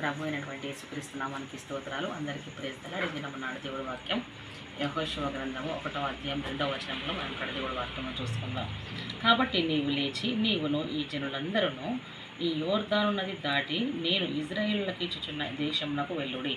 ప్రభు అయినటువంటి యేసుక్రీస్తునామానికి స్తోత్రాలు. అందరికీ ప్రేస్తలు అడిగినమన్నాడు దేవుడి వాక్యం యహోశివ గ్రంథము ఒకటో అధ్యాయం రెండవ వచనంలో మనం ఇక్కడ దేవుడి వాక్యము చూసుకుందాం. కాబట్టి నీవు లేచి నీవును ఈ జనులందరూ ఈ యోర్ధాను నది దాటి నేను ఇజ్రాయిల్లకి ఇచ్చుచున్న దేశంలో వెళ్ళుడి.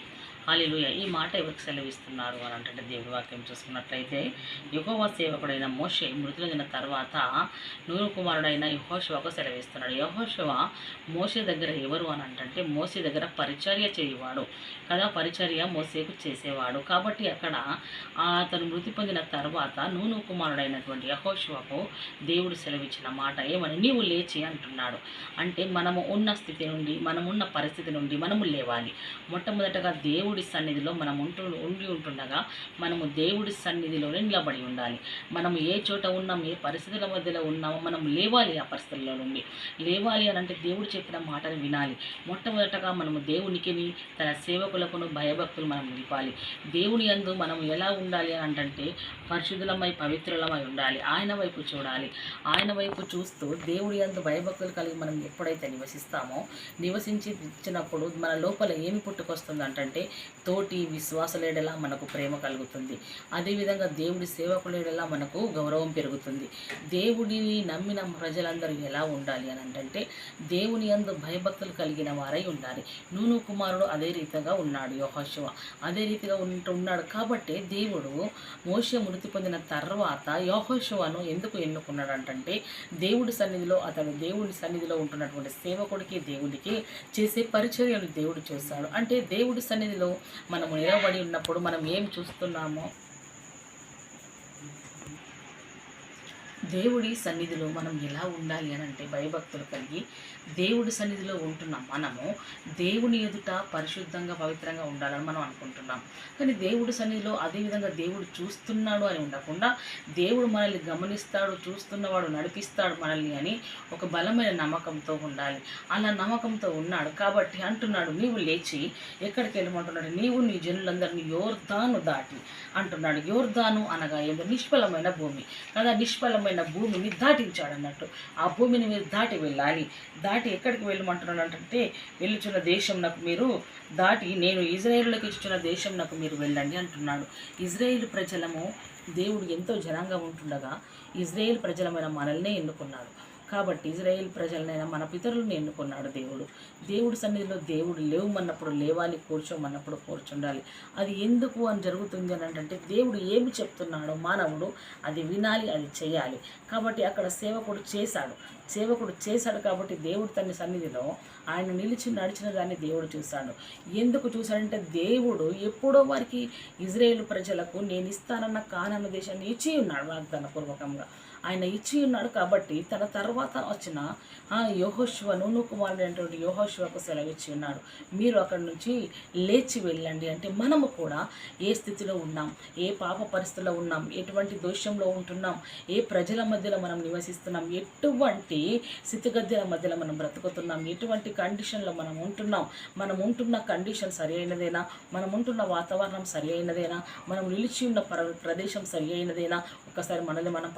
హాలిలుయ ఈ మాట ఎవరికి సెలవిస్తున్నారు అని అంటే దేవుడి వాక్యం చూసుకున్నట్లయితే యుగవ సేవకుడైన మోషే మృతులైన తర్వాత నూరు కుమారుడైన యహోశివకు సెలవిస్తున్నాడు. యహోశివ మోసే దగ్గర ఎవరు అని అంటే మోసే దగ్గర పరిచర్య చేయవాడు. కదా పరిచర్య మోసేకు చేసేవాడు. కాబట్టి అక్కడ అతను మృతి పొందిన తర్వాత నూను కుమారుడైనటువంటి యహోశివకు దేవుడు సెలవిచ్చిన మాట ఏమని? నీవు లేచి అంటున్నాడు. అంటే మనము ఉన్న స్థితి నుండి మనమున్న పరిస్థితి నుండి మనము లేవాలి. మొట్టమొదటగా దేవుడు దేవుడి సన్నిధిలో మనం ఉంటు ఉండి ఉంటుండగా మనము దేవుడి సన్నిధిలోనే నిలబడి ఉండాలి. మనము ఏ చోట ఉన్నాం ఏ పరిస్థితుల మధ్యలో ఉన్నామో మనం లేవాలి ఆ పరిస్థితుల్లో నుండి. లేవాలి అని అంటే దేవుడు చెప్పిన మాటను వినాలి. మొట్టమొదటగా మనము దేవునికి తన సేవకులకును భయభక్తులు మనం నిలిపాలి దేవుని యందు మనం ఎలా ఉండాలి అని అంటే పరిశుద్ధులమై పవిత్రులమై ఉండాలి. ఆయన వైపు చూడాలి. ఆయన వైపు చూస్తూ దేవుడి యందు భయభక్తులు కలిగి మనం ఎప్పుడైతే నివసిస్తామో నివసించి ఇచ్చినప్పుడు మన లోపల ఏమి పుట్టుకొస్తుంది అంటే తోటి విశ్వాసలేడలా మనకు ప్రేమ కలుగుతుంది. అదేవిధంగా దేవుడి సేవకులేడలా మనకు గౌరవం పెరుగుతుంది. దేవుడిని నమ్మిన ప్రజలందరూ ఎలా ఉండాలి అని అంటే దేవుని అందు భయభక్తులు కలిగిన వారై ఉండాలి. నూను కుమారుడు అదే రీతిగా ఉన్నాడు యోహశివ అదే రీతిగా ఉంటున్నాడు కాబట్టి దేవుడు మోషే మృతి పొందిన తర్వాత యోహశివను ఎందుకు ఎన్నుకున్నాడు అంటే దేవుడి సన్నిధిలో అతను దేవుడి సన్నిధిలో ఉంటున్నటువంటి సేవకుడికి దేవుడికి చేసే పరిచర్యను దేవుడు చూస్తాడు. అంటే దేవుడి సన్నిధిలో మనము నిలబడి ఉన్నప్పుడు మనం ఏం చూస్తున్నామో దేవుడి సన్నిధిలో మనం ఎలా ఉండాలి అని అంటే భయభక్తులు కలిగి దేవుడి సన్నిధిలో ఉంటున్న మనము దేవుని ఎదుట పరిశుద్ధంగా పవిత్రంగా ఉండాలని మనం అనుకుంటున్నాం. కానీ దేవుడి సన్నిధిలో అదేవిధంగా దేవుడు చూస్తున్నాడు అని ఉండకుండా దేవుడు మనల్ని గమనిస్తాడు చూస్తున్నవాడు నడిపిస్తాడు మనల్ని అని ఒక బలమైన నమ్మకంతో ఉండాలి. అలా నమ్మకంతో ఉన్నాడు కాబట్టి అంటున్నాడు నీవు లేచి ఎక్కడికి వెళ్ళమంటున్నాడు? నీవు నీ జనులందరినీ యోర్ధాను దాటి అంటున్నాడు. యోర్ధాను అనగా ఏదో? నిష్ఫలమైన భూమి. కదా నిష్ఫలమైన భూమిని దాటించాడు అన్నట్టు ఆ భూమిని మీరు దాటి వెళ్ళాలి. దాటి ఎక్కడికి వెళ్ళమంటున్నాడు అంటే వెళ్ళుచున్న దేశం నాకు మీరు దాటి నేను ఇజ్రాయేలులకు ఇచ్చిన దేశం నాకు మీరు వెళ్ళండి అంటున్నాడు. ఇజ్రాయేల్ ప్రజలము దేవుడు ఎంతో జనంగా ఉంటుండగా ఇజ్రాయేల్ ప్రజలమైన మనల్నే ఎన్నుకున్నాడు. కాబట్టి ఇజ్రాయేల్ ప్రజలనైనా మన పితరులను ఎన్నుకున్నాడు దేవుడు. దేవుడి సన్నిధిలో దేవుడు లేవమన్నప్పుడు లేవాలి కూర్చోమన్నప్పుడు కూర్చుండాలి. అది ఎందుకు అని జరుగుతుంది అని అంటే దేవుడు ఏమి చెప్తున్నాడో మానవుడు అది వినాలి అది చేయాలి. కాబట్టి అక్కడ సేవకుడు చేశాడు. సేవకుడు చేశాడు కాబట్టి దేవుడు తన సన్నిధిలో ఆయన నిలిచి నడిచిన దాన్ని దేవుడు చూశాడు. ఎందుకు చూశాడంటే దేవుడు ఎప్పుడో వారికి ఇజ్రాయేల్ ప్రజలకు నేను ఇస్తానన్న కానన్న దేశాన్ని ఇచ్చి ఉన్నాడు వాగ్దాన పూర్వకంగా ఆయన ఇచ్చి ఉన్నాడు కాబట్టి తన తర్వాత వచ్చిన ఆ యోహోశివను నూను కుమారుడైనటువంటి యోహోశివకు సెలవిచ్చి ఉన్నాడు. మీరు అక్కడి నుంచి లేచి వెళ్ళండి. అంటే మనము కూడా ఏ స్థితిలో ఉన్నాం ఏ పాప పరిస్థితిలో ఉన్నాం ఎటువంటి దోషంలో ఉంటున్నాం ఏ ప్రజల మధ్యలో మనం నివసిస్తున్నాం ఎటువంటి స్థితిగతుల మధ్యలో మనం బ్రతుకుతున్నాం ఎటువంటి కండిషన్లో మనం ఉంటున్నాం మనం ఉంటున్న కండిషన్ సరి అయినదేనా మనం ఉంటున్న వాతావరణం సరి అయినదేనా మనం నిలిచి ఉన్న ప్రదేశం సరి అయినదేనా ఒకసారి మనల్ని మనం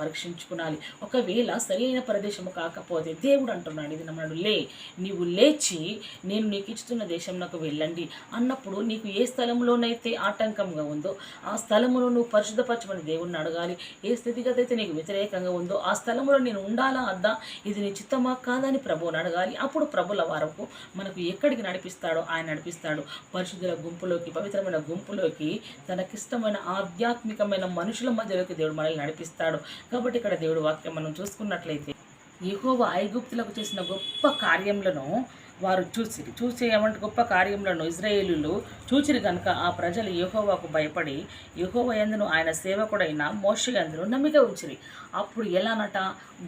పరీక్షించుకోవాలి ఒకవేళ సరైన ప్రదేశము కాకపోతే దేవుడు అంటున్నాడు ఇది నమ్మడు లే నీవు లేచి నేను నీకు ఇస్తున్న దేశంలోకి వెళ్ళండి. అన్నప్పుడు నీకు ఏ స్థలంలోనైతే ఆటంకంగా ఉందో ఆ స్థలమును నువ్వు పరిశుద్ధపరచమని దేవుణ్ణి అడగాలి. ఏ స్థితిగతి అయితే నీకు వ్యతిరేకంగా ఉందో ఆ స్థలంలో నేను ఉండాలా అద్దా? ఇది నీ చిత్తమా కాదని ప్రభువుని అడగాలి. అప్పుడు ప్రభుల వరకు మనకు ఎక్కడికి నడిపిస్తాడో ఆయన నడిపిస్తాడు. పరిశుద్ధుల గుంపులోకి పవిత్రమైన గుంపులోకి తనకిష్టమైన ఆధ్యాత్మికమైన మనుషుల మధ్యలోకి దేవుడు మనల్ని నడిపిస్తాడు. కాబట్టి ఇక్కడ దేవుడు వాక్యం మనం చూసుకున్నట్లయితే యెహోవా ఐగుప్తులకు చేసిన గొప్ప కార్యములను వారు చూసిరి. చూసే ఏమంటే గొప్ప కార్యములను ఇజ్రాయేలీలు చూచిరి కనుక ఆ ప్రజలు యహోవాకు భయపడి యహోవ ఎందును ఆయన సేవకుడైన మోష ఎందును నమ్మిక ఉంచిరి. అప్పుడు ఎలానట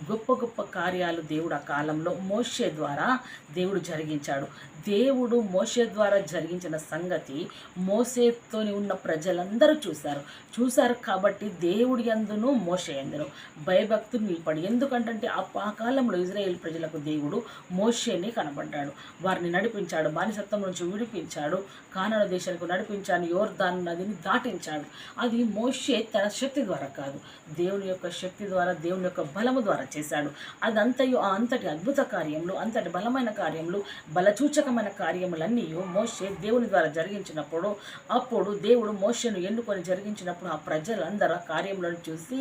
గొప్ప గొప్ప కార్యాలు దేవుడు ఆ కాలంలో మోషే ద్వారా దేవుడు జరిగించాడు. దేవుడు మోషే ద్వారా జరిగించిన సంగతి మోసేతోని ఉన్న ప్రజలందరూ చూశారు. చూశారు కాబట్టి దేవుడి యందును మోషే యందును. భయభక్తులు నిలబడి ఎందుకంటే ఆ కాలంలో ఇజ్రాయేల్ ప్రజలకు దేవుడు మోషేని కనబడ్డాడు. వారిని నడిపించాడు బానిసత్వం నుంచి విడిపించాడు కానడ దేశానికి నడిపించాడు యోర్దాన్ నదిని దాటించాడు. అది మోషే తన శక్తి ద్వారా కాదు. దేవుని యొక్క శక్తి ద్వారా దేవుని యొక్క బలము ద్వారా చేశాడు. అదంతయు ఆ అంతటి అద్భుత కార్యములు అంతటి బలమైన కార్యములు బలచూచక అద్భుతమైన కార్యములన్నీ మోషే దేవుని ద్వారా జరిగించినప్పుడు అప్పుడు దేవుడు మోషను ఎన్నుకొని జరిగించినప్పుడు ఆ ప్రజలందరూ ఆ కార్యములను చూసి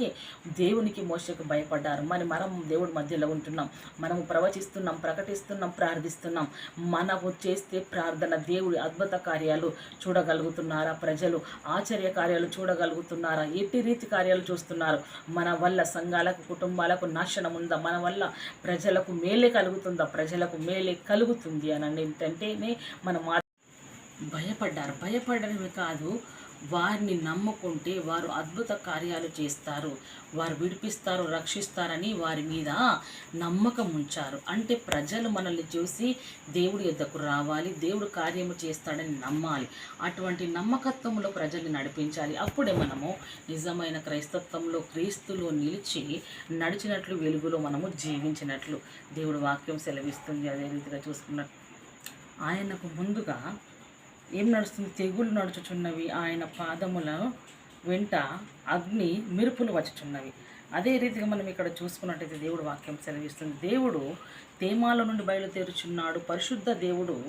దేవునికి మోషకు భయపడ్డారు. మరి మనం దేవుడి మధ్యలో ఉంటున్నాం. మనము ప్రవచిస్తున్నాం ప్రకటిస్తున్నాం ప్రార్థిస్తున్నాం. మనము చేస్తే ప్రార్థన దేవుడి అద్భుత కార్యాలు చూడగలుగుతున్నారా ప్రజలు? ఆశ్చర్య కార్యాలు చూడగలుగుతున్నారా? ఎట్టి రీతి కార్యాలు చూస్తున్నారు? మన వల్ల సంఘాలకు కుటుంబాలకు నాశనం ఉందా? మన వల్ల ప్రజలకు మేలే కలుగుతుందా? ప్రజలకు మేలే కలుగుతుంది అని ఏంటంటేనే మన మా భయపడ్డారు. భయపడడమే కాదు వారిని నమ్ముకుంటే వారు అద్భుత కార్యాలు చేస్తారు. వారు విడిపిస్తారు రక్షిస్తారని వారి మీద నమ్మకం ఉంచారు. అంటే ప్రజలు మనల్ని చూసి దేవుడి యొద్దకు రావాలి దేవుడు కార్యము చేస్తాడని నమ్మాలి. అటువంటి నమ్మకత్వంలో ప్రజల్ని నడిపించాలి. అప్పుడే మనము నిజమైన క్రైస్తత్వంలో క్రీస్తులో నిలిచి నడిచినట్లు వెలుగులో మనము జీవించినట్లు దేవుడు వాక్యం సెలవిస్తుంది. అదే రీతిగా చూసుకున్నట్టు ఆయనకు ముందుగా ఏం నడుస్తుంది? తెగులు నడుచుచున్నవి ఆయన పాదముల వెంట అగ్ని మెరుపులు వచ్చుచున్నవి. అదే రీతిగా మనం ఇక్కడ చూసుకున్నట్టయితే దేవుడు వాక్యం సెలవిస్తుంది. దేవుడు తేమాల నుండి బయలుదేరుచున్నాడు. పరిశుద్ధ దేవుడు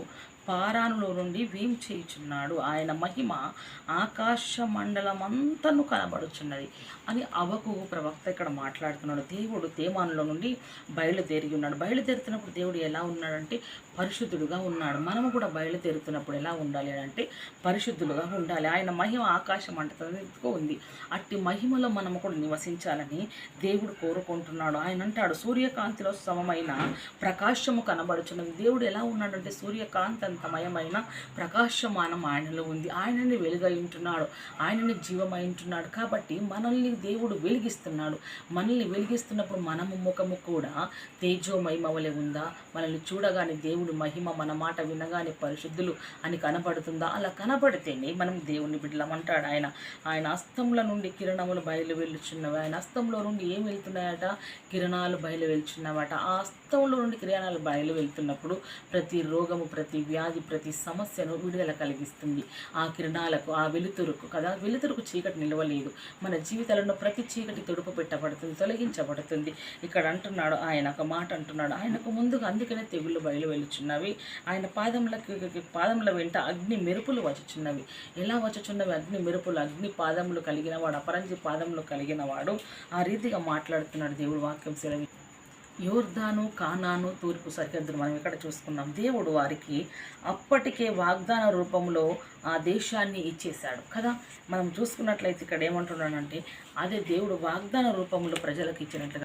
పారానులో నుండి వేం చేయుచున్నాడు. ఆయన మహిమ ఆకాశ మండలమంతను కనబడుచున్నది అని అవకు ప్రవక్త ఇక్కడ మాట్లాడుతున్నాడు. దేవుడు తేమానులో నుండి బయలుదేరి ఉన్నాడు. బయలుదేరుతున్నప్పుడు దేవుడు ఎలా ఉన్నాడంటే పరిశుద్ధుడుగా ఉన్నాడు. మనము కూడా బయలుదేరుతున్నప్పుడు ఎలా ఉండాలి అంటే పరిశుద్ధులుగా ఉండాలి. ఆయన మహిమ ఆకాశం అంటతో ఉంది. అట్టి మహిమలో మనము కూడా నివసించాలని దేవుడు కోరుకుంటున్నాడు. ఆయన అంటాడు సూర్యకాంతిలో సమమైన ప్రకాశము కనబడుచున్నది. దేవుడు ఎలా ఉన్నాడంటే సూర్యకాంతంతమయమైన ప్రకాశమానం ఆయనలో ఉంది. ఆయనని వెలుగైంటున్నాడు ఆయనని జీవమైంటున్నాడు కాబట్టి మనల్ని దేవుడు వెలిగిస్తున్నాడు. మనల్ని వెలిగిస్తున్నప్పుడు మనము ముఖము కూడా తేజోమయమవలే ఉందా? మనల్ని చూడగానే దేవుడు మహిమ మన మాట వినగానే పరిశుద్ధులు అని కనబడుతుందా? అలా కనబడితేనే మనం దేవుని బిడ్డలమంటాడు ఆయన. ఆయన అస్తంల నుండి కిరణములు బయలు వెళ్ళుచున్నవి ఆయన అస్తంలో నుండి ఏం వెళ్తున్నాయట? కిరణాలు బయలు వెళ్తున్నావట ఆ రక్తంలో నుండి కిరణాలు బయలు వెళ్తున్నప్పుడు ప్రతి రోగము ప్రతి వ్యాధి ప్రతి సమస్యను విడుదల కలిగిస్తుంది. ఆ కిరణాలకు ఆ వెలుతురుకు కదా వెలుతురుకు చీకటి నిలవలేదు. మన జీవితాలను ప్రతి చీకటి తొడుపు పెట్టబడుతుంది తొలగించబడుతుంది. ఇక్కడ అంటున్నాడు ఆయన ఒక మాట అంటున్నాడు. ఆయనకు ముందుగా అందుకనే తెగుళ్ళు బయలు వెలుచున్నవి ఆయన పాదములకి పాదముల వెంట అగ్ని మెరుపులు వచ్చుచున్నవి ఎలా వచ్చుచున్నవి అగ్ని మెరుపులు అగ్ని పాదములు కలిగిన వాడు అపరంజి పాదములు కలిగిన వాడు. ఆ రీతిగా మాట్లాడుతున్నాడు దేవుడు వాక్యం సెలవి. యోర్ధాను కానాను తూర్పు సరిహద్దును మనం ఇక్కడ చూసుకున్నాం. దేవుడు వారికి అప్పటికే వాగ్దాన రూపంలో ఆ దేశాన్ని ఇచ్చేశాడు కదా. మనం చూసుకున్నట్లయితే ఇక్కడ ఏమంటున్నానంటే అదే దేవుడు వాగ్దాన రూపంలో ప్రజలకు ఇచ్చినట్లుగా.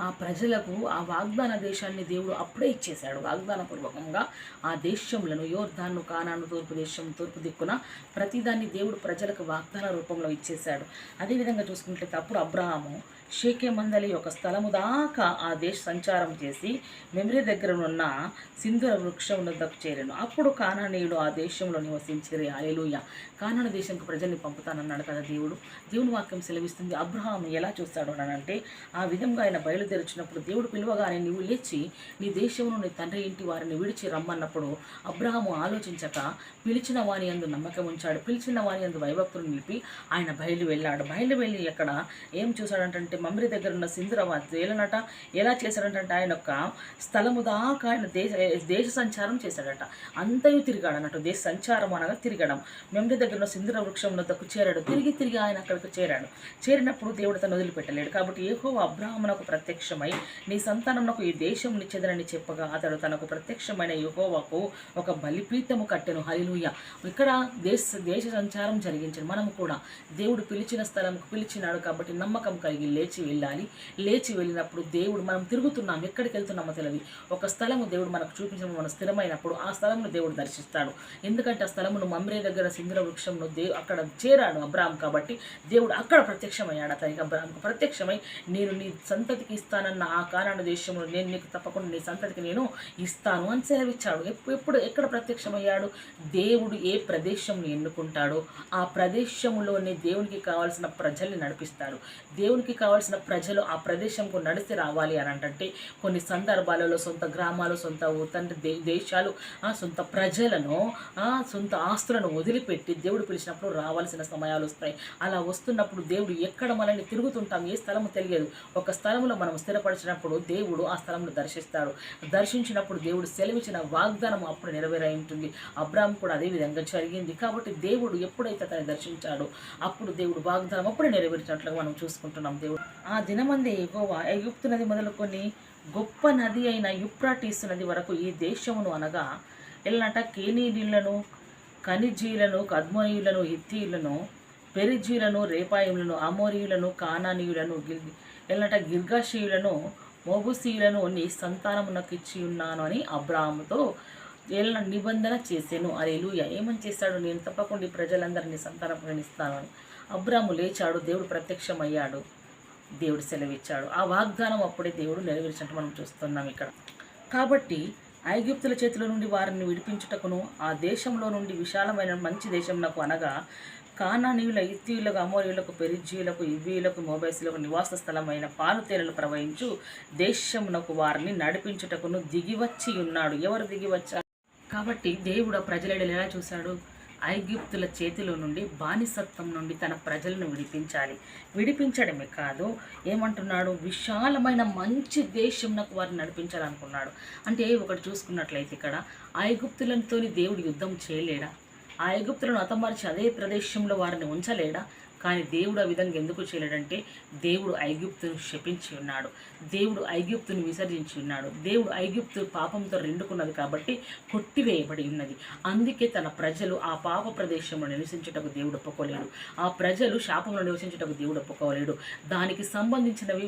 ఆ ప్రజలకు ఆ వాగ్దాన దేశాన్ని దేవుడు అప్పుడే ఇచ్చేశాడు. వాగ్దాన పూర్వకంగా ఆ దేశంలో యోర్ధాన్ను కానాను తూర్పు దేశం తూర్పు దిక్కున ప్రతిదాన్ని దేవుడు ప్రజలకు వాగ్దాన రూపంలో ఇచ్చేశాడు. అదేవిధంగా చూసుకున్నట్లయితే అప్పుడు అబ్రహాము షేకే మందలి ఒక స్థలము దాకా ఆ దేశ సంచారం చేసి మెమరీ దగ్గర ఉన్న సింధుర వృక్షం వద్దకు చేరాను. అప్పుడు కానానీయుడు ఆ దేశంలో నివసించిరి. అలెలుయ కానాన దేశంకు ప్రజల్ని పంపుతానన్నాడు కదా దేవుడు. దేవుని వాక్యం సెలవిస్తుంది. అబ్రహాం ఎలా చూస్తాడు అని అంటే ఆ విధంగా ఆయన బయలుదేరుచినప్పుడు దేవుడు పిలువగానే నీవు లేచి నీ దేశంలో నీ తండ్రి ఇంటి వారిని విడిచి రమ్మన్నప్పుడు అబ్రహాము ఆలోచించక పిలిచిన వాని అందు నమ్మకం ఉంచాడు. పిలిచిన వాని అందు వైభక్తులు నిలిపి ఆయన బయలు వెళ్ళాడు. బయలు వెళ్ళి ఎక్కడ ఏం చూశాడంటే మమ్రి దగ్గర ఉన్న సింధురావు ఏలనట ఎలా చేశాడంటే ఆయన యొక్క స్థలము దాకా ఆయన దేశ దేశ సంచారం చేశాడట. అంతయు తిరిగాడు అన్నట్టు దేశ సంచారం అనగా తిరగడం. మెమ్రి దగ్గర ఉన్న సింధుర వృక్షం వద్దకు చేరాడు. తిరిగి తిరిగి ఆయన అక్కడికి చేరాడు. చేరినప్పుడు దేవుడు తను వదిలిపెట్టలేడు. కాబట్టి ఏహో అబ్రాహ్మణకు ప్రత్యక్షమై నీ సంతానమునకు ఈ దేశం నిచ్చేదనని చెప్పగా అతడు తనకు ప్రత్యక్షమైన యుహోవాకు ఒక బలిపీఠము కట్టెను. హలిలుయ ఇక్కడ దేశ దేశ సంచారం జరిగించాడు మనము కూడా దేవుడు పిలిచిన స్థలంకు పిలిచినాడు కాబట్టి నమ్మకం కలిగి లేచి లేచి వెళ్ళాలి. లేచి వెళ్ళినప్పుడు దేవుడు మనం తిరుగుతున్నాం. ఎక్కడికి వెళ్తున్నామో తెలియదు ఒక స్థలము దేవుడు మనకు చూపించడం మనం స్థిరమైనప్పుడు ఆ స్థలమును దేవుడు దర్శిస్తాడు. ఎందుకంటే ఆ స్థలమును మమ్రే దగ్గర సింధుర వృక్షంలో దేవు అక్కడ చేరాడు అబ్రామ్ కాబట్టి దేవుడు అక్కడ ప్రత్యక్షమయ్యాడు. అతనికి అబ్రాహంకు ప్రత్యక్షమై నేను నీ సంతతికి ఇస్తానన్న ఆ కారణ దేశంలో నేను నీకు తప్పకుండా నీ సంతతికి నేను ఇస్తాను అని సెలవిచ్చాడు. ఎప్పుడు ఎప్పుడు ఎక్కడ ప్రత్యక్షమయ్యాడు? దేవుడు ఏ ప్రదేశంను ఎన్నుకుంటాడో ఆ ప్రదేశంలోనే దేవునికి కావాల్సిన ప్రజల్ని నడిపిస్తాడు. దేవునికి కావాల్సిన రావాల్సిన ప్రజలు ఆ ప్రదేశంకు నడిచి రావాలి అని అంటే కొన్ని సందర్భాలలో సొంత గ్రామాలు సొంత తండ్రి దే దేశాలు ఆ సొంత ప్రజలను సొంత ఆస్తులను వదిలిపెట్టి దేవుడు పిలిచినప్పుడు రావాల్సిన సమయాలు వస్తాయి. అలా వస్తున్నప్పుడు దేవుడు ఎక్కడ మనల్ని తిరుగుతుంటాం? ఏ స్థలము తెలియదు. ఒక స్థలంలో మనం స్థిరపరిచినప్పుడు దేవుడు ఆ స్థలంలో దర్శిస్తాడు. దర్శించినప్పుడు దేవుడు సెలవిచ్చిన వాగ్దానం అప్పుడు నెరవేరై ఉంటుంది. అబ్రామ్ కూడా అదే విధంగా జరిగింది. కాబట్టి దేవుడు ఎప్పుడైతే తనని దర్శించాడో అప్పుడు దేవుడు వాగ్దానం అప్పుడు నెరవేర్చినట్లుగా మనం చూసుకుంటున్నాం. దేవుడు ఆ దినమందే ఎగోవా ఎగుప్తు నది మొదలుకొని గొప్ప నది అయిన యుప్రాటీస్ నది వరకు ఈ దేశమును అనగా ఎల్లనట కేనీయులను ఖనిజీలను కద్మోనీయులను హిత్తీయులను పెరిజీలను రేపాయులను అమోరియులను కానానీయులను గిల్ ఎల్లట గిర్గాషీయులను మోబుసీయులను నీ సంతానమునకు ఇచ్చి ఉన్నాను అని అబ్రాహాముతో ఏళ్ళ నిబంధన చేశాను. అరేలుయ ఏమని చేశాడు? నేను తప్పకుండా ప్రజలందరినీ సంతానం ఇస్తాను అని. అబ్రాము లేచాడు. దేవుడు ప్రత్యక్షమయ్యాడు. దేవుడు సెలవిచ్చాడు. ఆ వాగ్దానం అప్పుడే దేవుడు నెరవేర్చినట్టు మనం చూస్తున్నాం ఇక్కడ. కాబట్టి ఐగుప్తుల చేతిలో నుండి వారిని విడిపించుటకును ఆ దేశంలో నుండి విశాలమైన మంచి దేశంనకు అనగా కానానీయుల ఇత్తీయులకు అమోరియులకు పెరిజీయులకు ఇవ్వీయులకు మొబైసులకు నివాస స్థలమైన పాలుతేనలు ప్రవహించు దేశమునకు వారిని నడిపించుటకును దిగివచ్చి ఉన్నాడు ఎవరు దిగివచ్చారు? కాబట్టి దేవుడు ఆ ప్రజలను ఎలా చూశాడు? ఐగుప్తుల చేతిలో నుండి బానిసత్వం నుండి తన ప్రజలను విడిపించాలి. విడిపించడమే కాదు ఏమంటున్నాడు? విశాలమైన మంచి దేశంనకు వారిని నడిపించాలనుకున్నాడు. అంటే ఒకటి చూసుకున్నట్లయితే ఇక్కడ ఐగుప్తులతోని దేవుడు యుద్ధం చేయలేడా? ఆ ఐగుప్తులను అతమార్చి అదే ప్రదేశంలో వారిని ఉంచలేడా? కానీ దేవుడు ఆ విధంగా ఎందుకు చేయలేడంటే దేవుడు ఐగుప్తును శపించి ఉన్నాడు. దేవుడు ఐగుప్తును విసర్జించి ఉన్నాడు. దేవుడు ఐగుప్తు పాపంతో రెండుకున్నది కాబట్టి కొట్టివేయబడి ఉన్నది. అందుకే తన ప్రజలు ఆ పాప ప్రదేశంలో నివసించుటకు దేవుడు ఒప్పుకోలేడు. ఆ ప్రజలు శాపంలో నివసించుటకు దేవుడు ఒప్పుకోలేడు. దానికి సంబంధించినవి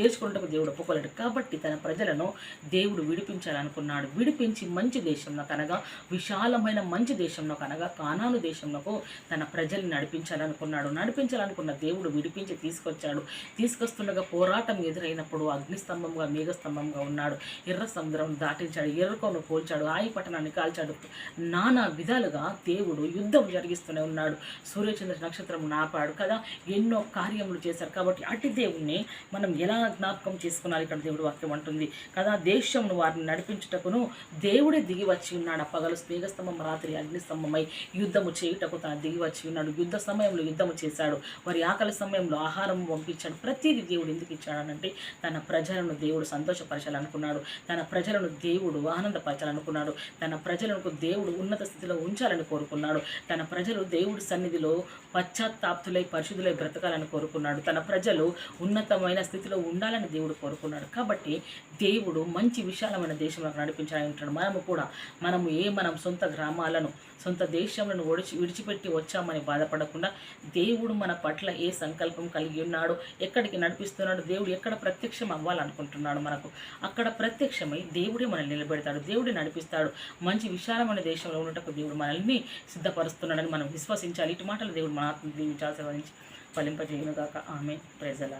చేసుకున్నటకు దేవుడు ఒప్పుకోలేడు. కాబట్టి తన ప్రజలను దేవుడు విడిపించాలనుకున్నాడు. విడిపించి మంచి దేశంలో కనగా విశాలమైన మంచి దేశంలో కనగా కానాను దేశంలో తన ప్రజల్ని నడిపించాలను నడిపించాలనుకున్నాడు నడిపించాలనుకున్న దేవుడు విడిపించి తీసుకొచ్చాడు. తీసుకొస్తుండగా పోరాటం ఎదురైనప్పుడు అగ్నిస్తంభంగా మేఘస్తంభంగా ఉన్నాడు. ఎర్ర సముద్రం దాటించాడు ఎర్రకొను పోల్చాడు ఆయి పట్టణాన్ని కాల్చాడు. నానా విధాలుగా దేవుడు యుద్ధం జరిగిస్తూనే ఉన్నాడు. సూర్యచంద్ర నక్షత్రం నాపాడు కదా ఎన్నో కార్యములు చేశారు కాబట్టి అటు దేవుణ్ణి మనం ఎలా జ్ఞాపకం చేసుకున్నారు? ఇక్కడ దేవుడు వాక్యం అంటుంది. కదా దేశమును వారిని నడిపించుటకును దేవుడే దిగి వచ్చి ఉన్నాడు. ఆ పగలు స్నేహస్తంభం రాత్రి అగ్నిస్తంభమై యుద్ధము చేయుటకు తన దిగి వచ్చి ఉన్నాడు. యుద్ధ సమయంలో యుద్ధము చేశాడు. వారి ఆకలి సమయంలో ఆహారం పంపించాడు. ప్రతిదీ దేవుడు ఎందుకు ఇచ్చాడనంటే తన ప్రజలను దేవుడు సంతోషపరచాలనుకున్నాడు. తన ప్రజలను దేవుడు ఆనందపరచాలనుకున్నాడు. తన ప్రజలకు దేవుడు ఉన్నత స్థితిలో ఉంచాలని కోరుకున్నాడు. తన ప్రజలు దేవుడి సన్నిధిలో పశ్చాత్తాప్తులై పరిశుద్ధులై బ్రతకాలని కోరుకున్నాడు. తన ప్రజలు ఉన్నతమైన స్థితిలో ఉండాలని దేవుడు కోరుకున్నాడు. కాబట్టి దేవుడు మంచి విశాలమైన దేశంలో నడిపించాలని ఉంటాడు మనము కూడా మనము ఏ మనం సొంత గ్రామాలను సొంత దేశంలో ఒడిచి విడిచిపెట్టి వచ్చామని బాధపడకుండా దేవుడు మన పట్ల ఏ సంకల్పం కలిగి ఉన్నాడో ఎక్కడికి నడిపిస్తున్నాడు దేవుడు ఎక్కడ ప్రత్యక్షం అవ్వాలనుకుంటున్నాడు మనకు అక్కడ ప్రత్యక్షమై దేవుడే మనల్ని నిలబెడతాడు దేవుడే నడిపిస్తాడు. మంచి విశాలమైన దేశంలో ఉండటకు దేవుడు మనల్ని సిద్ధపరుస్తున్నాడని మనం విశ్వసించాలి. ఇటు మాటలు దేవుడు మన దీవించాల్సి ఫలింపజేయను గాక ఆమె ప్రజల